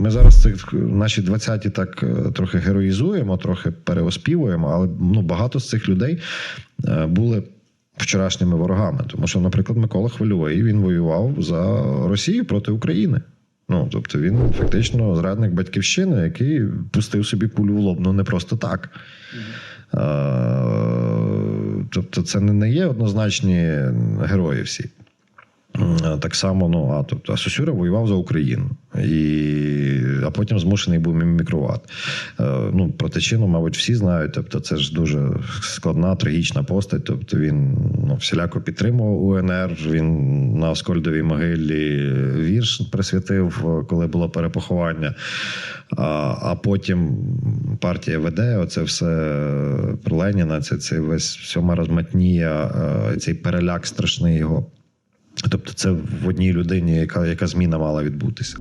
ми зараз цих наші 20-ті так е, трохи героїзуємо, трохи переоспівуємо, але ну, багато з цих людей е, були. Вчорашніми ворогами, тому що, наприклад, Микола Хвильовий він воював за Росію проти України. Ну тобто він фактично зрадник батьківщини, який пустив собі пулю в лоб, ну не просто так. Е, Тобто, це не є однозначні герої всі. Так само, ну а тобто, а Сосюра воював за Україну, і, а потім змушений був мімікрувати. Е, ну, про Тичину, мабуть, всі знають. Тобто, це ж дуже складна, трагічна постать. Тобто він ну, всіляко підтримував УНР. Він на Оскольдовій могилі вірш присвятив, е, коли було перепоховання. А, а потім партія веде оце все про Леніна, це, це весь всьома розматнія, е, цей переляк страшний його. Тобто, це в одній людині, яка, яка зміна мала відбутися.